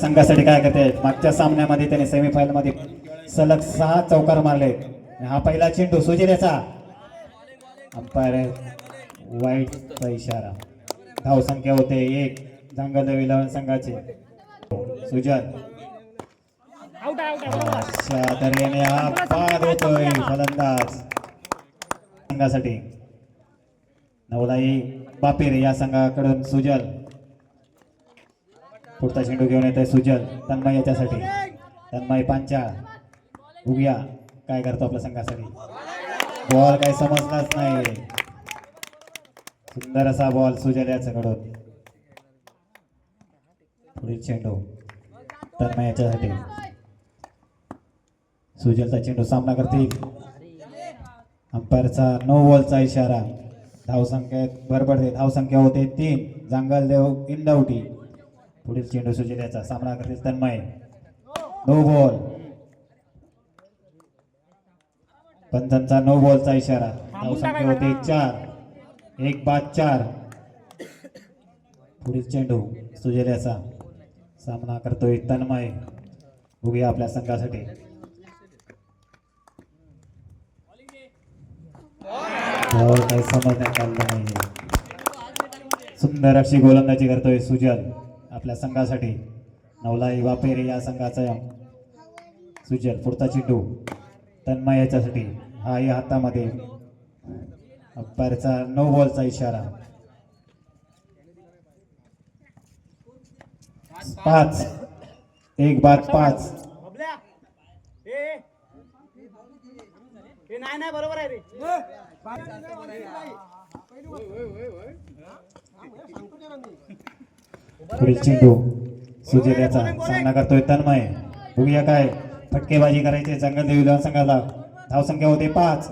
संघासाठी काय करते? मागच्या सामन्यामध्ये त्याने सेमीफायनलमध्ये सलग सहा चौकार मारले. हा पहिला चेंडू सुजिरेचा अंपायर वाईटचा इशारा. धाव संख्या होते एक. जांगल विलवण संघाचे. सुजन. अशा तऱ्हेने हा बाद होतोय फलंदाज. संघासाठी. नवलाई बापेरे या संघाकडून सुजल पुढचा चेंडू घेऊन येतोय सुजल. तन्मय याच्यासाठी. तन्मय पांचाळ उभ्या काय करतो आपल्या संघासाठी. बॉल काय समजलाच नाही. सुंदर असा बॉल सुजल याच्याकडून. पुढील चेंडू तन्मय याच्यासाठी. सुजलचा चेंडू सामना करतील. अंपायरचा नो बॉलचा इशारा. धावसंख्येत भरभरते धावसंख्या होते तीन. जांगलदेव इंदावटी पुढील चेंडू सुजिल्याचा सामना करतील तन्मय. नो बॉल पंचांचा नो बॉलचा इशारा. धावसंख्या होते चार. एक बाद चार. पुढील चेंडू सुजिल्याचा सामना करतोय तन्मय. बघूया आपल्या संघासाठी. काही समजण्यात आलं नाही. सुंदर अशी गोलंदाजी करतोय सुजल. आपल्या संघासाठी. नवलाई वापेरे या संघाचा सुजल पुढचा चेंडू तन्मय याच्यासाठी. हा या हातामध्ये. अंपायरचा नो बॉलचा इशारा. पाच. एक बाद पाच. बबल्या ए नाही नाही बरोबर आहे रे. पुढील चेंडू सुजल सामना करतोय तन्मय. बघूया काय फटकेबाजी करायची जंगलदेवी देवी संघाला धावसंख्या होते पाच.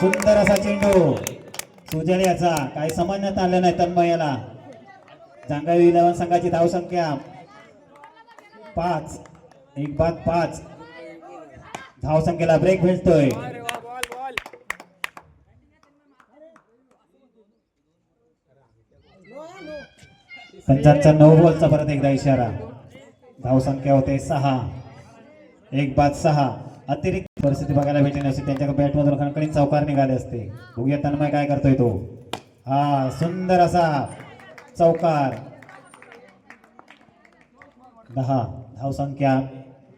सुंदर असा चेंडू. सुजल याचा काही समजण्यात आलं नाही तन्मय याला जांगावी इलेव्हन संघाची धावसंख्या पाच. एक बाद पाच. धावसंख्येला ब्रेक भेटतोय पंचांचा नऊ बॉलचा परत एकदा इशारा. धावसंख्या होते सहा. एक बाद सहा. अतिरिक्त परिस्थिती बघायला भेटली नसते. त्यांच्या बॅटमधून खणखणीत चौकार निघाले असते. बघूया तन्मय काय करतोय तो? हा सुंदर असा चौकार. दहा. धावसंख्या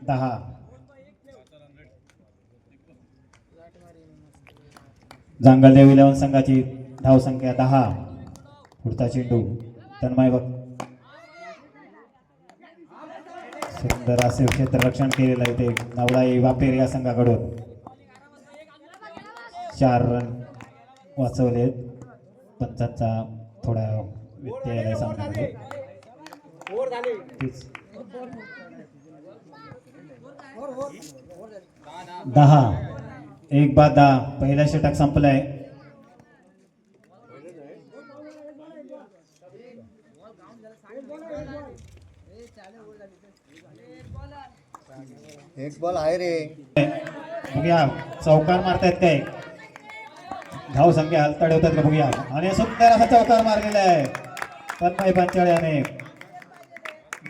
दहा. जांगलदेव इलेव्हन संघाची धावसंख्या दहा. पुढचा चेंडू. तन्मय बघ. सुंदर असे क्षेत्ररक्षण केलेलं आहे ते. नवलाई वापेर या संघाकडून. चार रन वाचवलेत पंचांचा थोडा व्यत्यय आलाय सामन्यामध्ये. दहा. एक बाद दहा. पहिला षटक संपलाय. एक बॉल आहे रे. बघूया चौकार मारतायत काय धाव संख्या हलताड होतात का बघूया. आणि सुंदर असा चौकार मारलेला आहे. तन्मय पंचाळे याने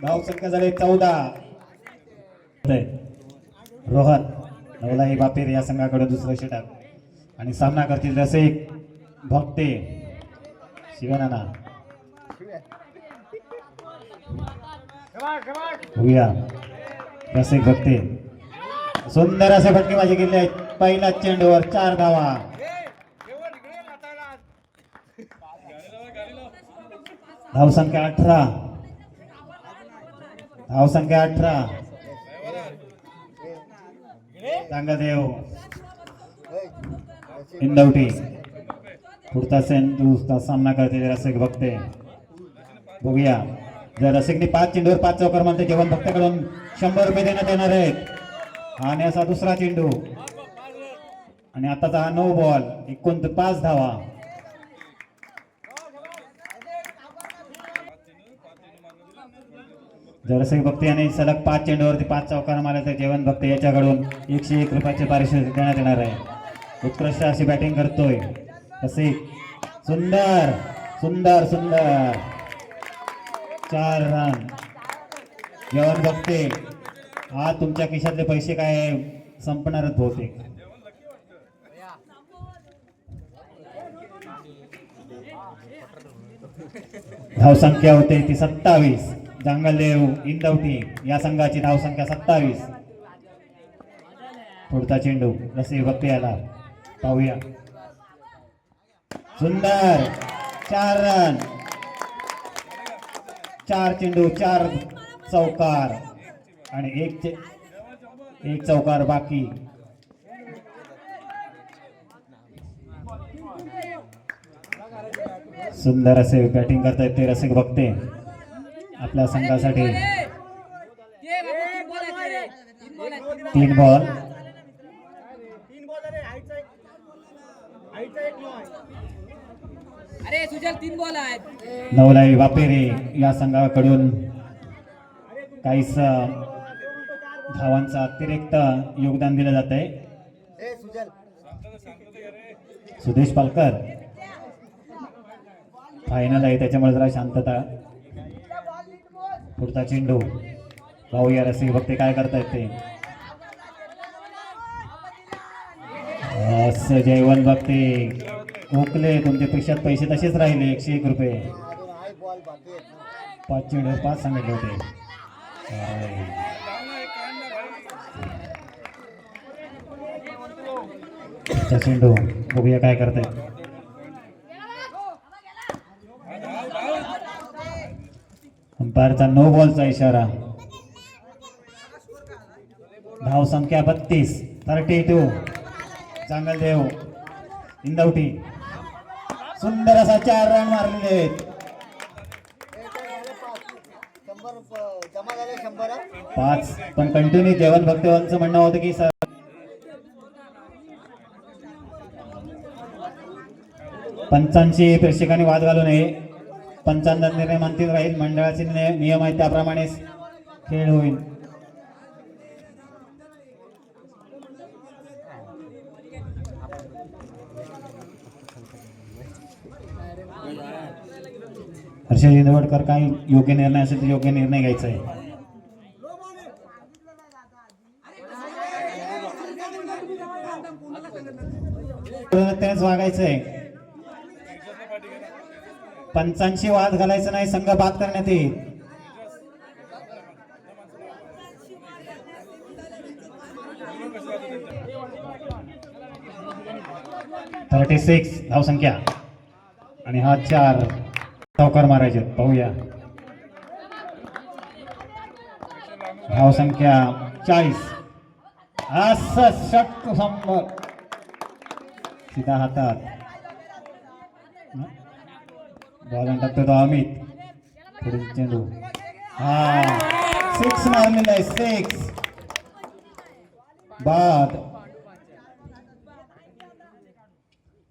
धाव संख्या झाली चौदा. रोहन नवलाई बापेर या संघाकडे दुसरं षटक. आणि सामना करतील रसिक भक्ते शिवनाना. बघूया रसिक भक्ते सुंदर असे भटके माझे गेले आहेत. पहिला चेंडूवर चार धावा. धावसंख्या अठरा. धावसंख्या अठरा. सांगादेव इंदवटी पुढचा चेंडूचा सामना करते रसिक भक्ते. बघूया. जर रसिकने पाच चेंडूवर पाच चौकार म्हणते जेवण भक्ताकडून शंभर रुपये देण्यात येणार आहेत. आणि असा दुसरा चेंडू. आणि आताचा हा नऊ बॉल एकोण पाच धावा. जर रसिक भक्ती यांनी सलग पाच चेंडूवरती पाच चौकार मारले तर जेवण भक्ती याच्याकडून एकशे एक रुपयाचे पारिश्रमिक देण्यात येणार आहे. उत्कृष्ट अशी बॅटिंग करतोय. रसिक सुंदर सुंदर सुंदर. चार रन जेवण बघते. आज तुमच्या खिशातले पैसे काय संपणारच होते धावसंख्या होते ती सत्तावीस. जांगलदेव इंदवटी या संघाची धावसंख्या सत्तावीस. पुढचा चेंडू रसी बघते याला पाहूया. सुंदर. चार रन. चार चेंडू चार चौकार. आणि एक चे एक चौकार बाकी. सुंदर असे बॅटिंग करतायत ते रसिक बघते. आपल्या संघासाठी. तीन बॉल नवलाई वापेरे या संघाकडून काहीच धावांचं अतिरिक्त योगदान दिलं जात आहे ए सुजल. सुदेश पालकर. फायनल आहे त्याच्यामुळे जरा शांतता. पुढचा चेंडू. पाहूया रसिक बघते काय करतायत ते. असं जयवंत बघते ओकले कोणते पैशात पैसे तसेच राहिले एकशे एक रुपये. पाचशे आहे पाच पाच सांगितले होते चेंडू बघूया काय करताय. अंपायरचा नो बॉलचा इशारा. धाव संख्या बत्तीस. थर्टी टू चांगलदेव इंदवटी सुंदर असा चार रन मारलेले आहेत. पाच. पण कंटिन्यू जेवण भक्तवांचं म्हणणं होतं की सर पंचांशी प्रेक्षकांनी वाद घालू नये. पंचांचा निर्णय मानतील राहील. मंडळाचे नियम आहेत त्याप्रमाणे खेळ होईल. हर्षद इंदवडकर काही योग्य निर्णय असेल तर योग्य निर्णय घ्यायचा आहे. त्याच वागायचंय पंचांशी वाद घालायचं नाही संघ बाद करण्यात येईल. थर्टी सिक्स धावसंख्या. आणि हा चार. चौकार मारायचे पाहूया. धावसंख्या चाळीस. असं षट शंभर. सीधा हातात. बॉल टाकतो तो अमित पुढील चेंडू. हा. सिक्स मारलेला आहे सिक्स बाद.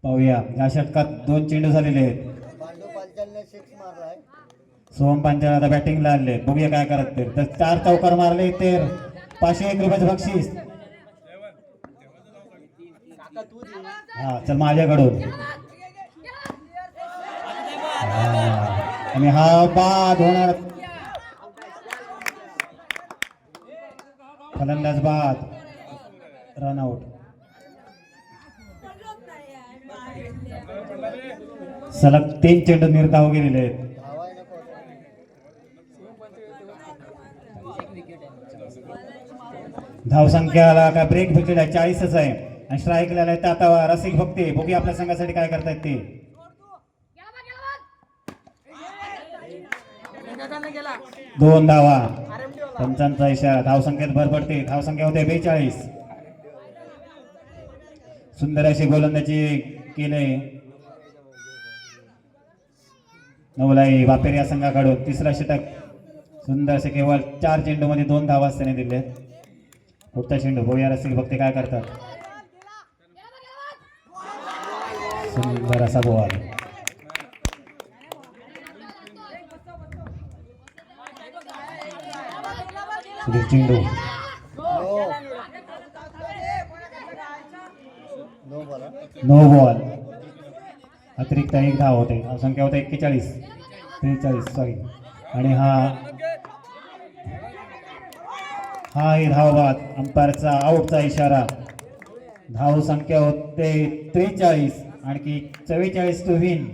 पाहूया. या षटकात दोन चेंडू झालेले आहेत. सोहम पांचाळ आता बॅटिंगला आले बघूया काय करत ते. तर चार चौकार मारले तर पाचशे एक रुपयाचं बक्षीस. तू हा चल माझ्याकडून. आणि हा बाद होणार. फलंदाज बाद. रनआउट सलग तीन चेंडू निर्धाव गेलेले आहेत. धावसंख्याला काय ब्रेक भेटलेला आहे चाळीसच आहे. आणि स्ट्राईक आहे तर आता रसिक भक्ती भोगी आपल्या संघासाठी काय करतायत ते. दोन धावा. पंचांचा इशारा. धावसंख्येत भर पडते. धावसंख्या होते बेचाळीस. सुंदर अशी गोलंदाजी केले. नवलाई वापेर या संघाकडून तिसरा षटक. सुंदर असे केवळ चार चेंडू मध्ये दोन धावा त्याने दिले. पुढचा चेंडू बघूया रसिक बघते काय करतात? सुंदर असा पुढील चेंडू. बोला नो बॉल. अतिरिक्त एक धाव होते. संख्या होते. एक्केचाळीस. त्रेचाळीस. सॉरी आणि हा हा आहे धावबाद अंपायरचा आऊटचा इशारा. धाव संख्या होते त्रेचाळीस. आणखी चव्वेचाळीस टू विन